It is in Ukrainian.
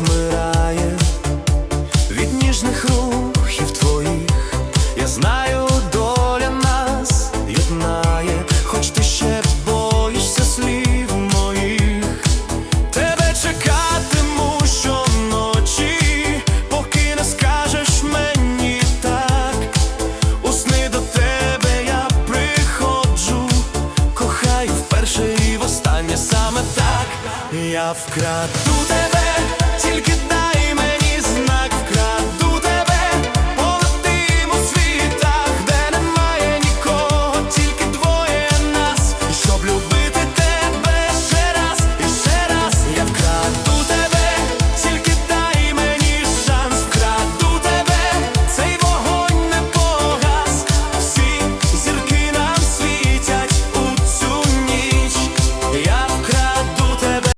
вмирає. Від ніжних рухів твоїх, я знаю, доля нас єднає, хоч ти ще боїшся слів моїх, тебе чекатиму щоночі, поки не скажеш мені так, у сни до тебе я приходжу, кохаю вперше і востаннє саме так. Я вкраду тебе.